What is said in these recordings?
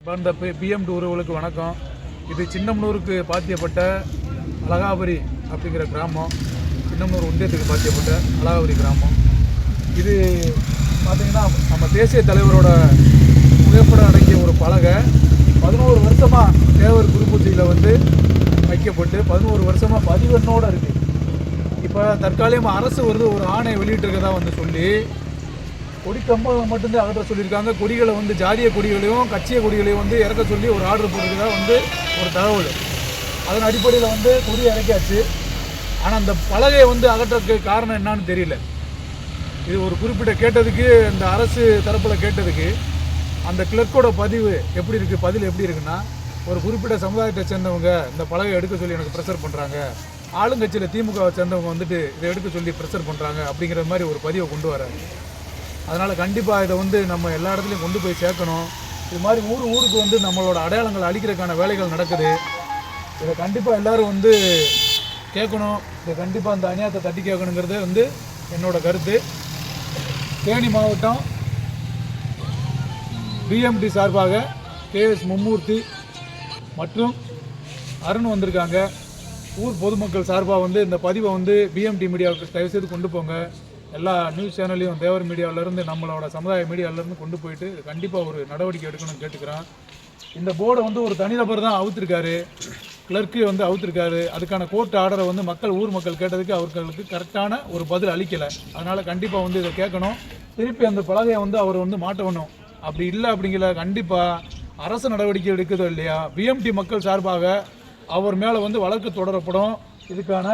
இந்த பிஎம் உறவுகளுக்கு வணக்கம். இது சின்னமனூருக்கு பாத்தியப்பட்ட அழகாபுரி அப்படிங்கிற கிராமம். சின்னமனூர் ஒன்றியத்துக்கு பாத்தியப்பட்ட அழகாபுரி கிராமம். இது பார்த்திங்கன்னா நம்ம தேசிய தலைவரோட புகைப்படம் அடங்கிய ஒரு பலகை. பதினோரு வருஷமாக தேவர் குருபூஜையில் வந்து வைக்கப்பட்டு பதினோரு வருஷமாக பதிவெண்ணோடு இருக்குது இப்போ தற்காலிகமாக அரசு வந்து ஒரு ஆணை வெளியிட்டிருக்கதா வந்து சொல்லி கொடி கம்பம் மட்டும்தான் அகற்ற சொல்லியிருக்காங்க. கொடிகளை வந்து ஜாதிய கொடிகளையும் கட்சிய கொடிகளையும் வந்து இறக்க சொல்லி ஒரு ஆர்டர் போட்டிருக்கதா வந்து ஒரு தகவல். அதன் அடிப்படையில் வந்து கொடி இறக்கியாச்சு. ஆனால் அந்த பலகையை வந்து அகற்றதுக்கு காரணம் என்னான்னு தெரியல. இது ஒரு குறிப்பிட்ட கேட்டதுக்கு இந்த அரசு தரப்பில் கேட்டதுக்கு அந்த கிளர்க்கோட பதிவு எப்படி இருக்குது பதில் எப்படி இருக்குன்னா ஒரு குறிப்பிட்ட சமுதாயத்தை சேர்ந்தவங்க இந்த பலகை எடுக்க சொல்லி எனக்கு ப்ரெஷர் பண்ணுறாங்க ஆளுங்கட்சியில் திமுகவை சேர்ந்தவங்க வந்துட்டு இதை எடுக்க சொல்லி ப்ரெஷர் பண்ணுறாங்க அப்படிங்கிற மாதிரி ஒரு பதிவை கொண்டு வராங்க அதனால் கண்டிப்பாக இதை வந்து நம்ம எல்லா இடத்துலையும் கொண்டு போய் சேர்க்கணும். இது மாதிரி ஊர் ஊருக்கு வந்து நம்மளோட அடையாளங்களை அழிக்கிறதுக்கான வேலைகள் நடக்குது. இதை கண்டிப்பாக எல்லோரும் வந்து கேட்கணும். இதை கண்டிப்பாக அந்த அநியாயத்தை தட்டி கேட்கணுங்கிறது வந்து என்னோட கருத்து. தேனி மாவட்டம் பிஎம்டி சார்பாக கேஎஸ் மும்மூர்த்தி மற்றும் அருண் வந்திருக்காங்க. ஊர் பொதுமக்கள் சார்பாக வந்து இந்த பதிவை வந்து பிஎம்டி மீடியாவுக்கு தயவுசெய்து கொண்டு போங்க. எல்லா நியூஸ் சேனல்லையும் தேவர் மீடியாவிலேருந்து நம்மளோட சமுதாய மீடியாவிலேருந்து கொண்டு போயிட்டு கண்டிப்பாக ஒரு நடவடிக்கை எடுக்கணும்னு கேட்டுக்கிறான் இந்த போர்டை வந்து ஒரு தனிநபர் தான் அவுத்திருக்காரு. கிளர்க்கு வந்து அவுத்திருக்காரு. அதுக்கான கோர்ட் ஆர்டரை வந்து மக்கள் ஊர் மக்கள் கேட்டதுக்கு அவர்களுக்கு கரெக்டான ஒரு பதில் அளிக்கலை. அதனால் கண்டிப்பாக வந்து இதை கேட்கணும். திருப்பி அந்த பலகையை வந்து அவர் வந்து மாட்டணும். அப்படி இல்லை அப்படிங்கிற கண்டிப்பாக அரசு நடவடிக்கை எடுக்குதோ இல்லையா? பிஎம்டி மக்கள் சார்பாக அவர் மேலே வந்து வழக்கு தொடரப்படும். இதுக்கான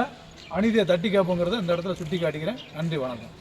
அநீதியை தட்டி கேட்போங்கிறத இந்த இடத்துல சுட்டி காட்டிக்கிறேன் நன்றி வணக்கம்.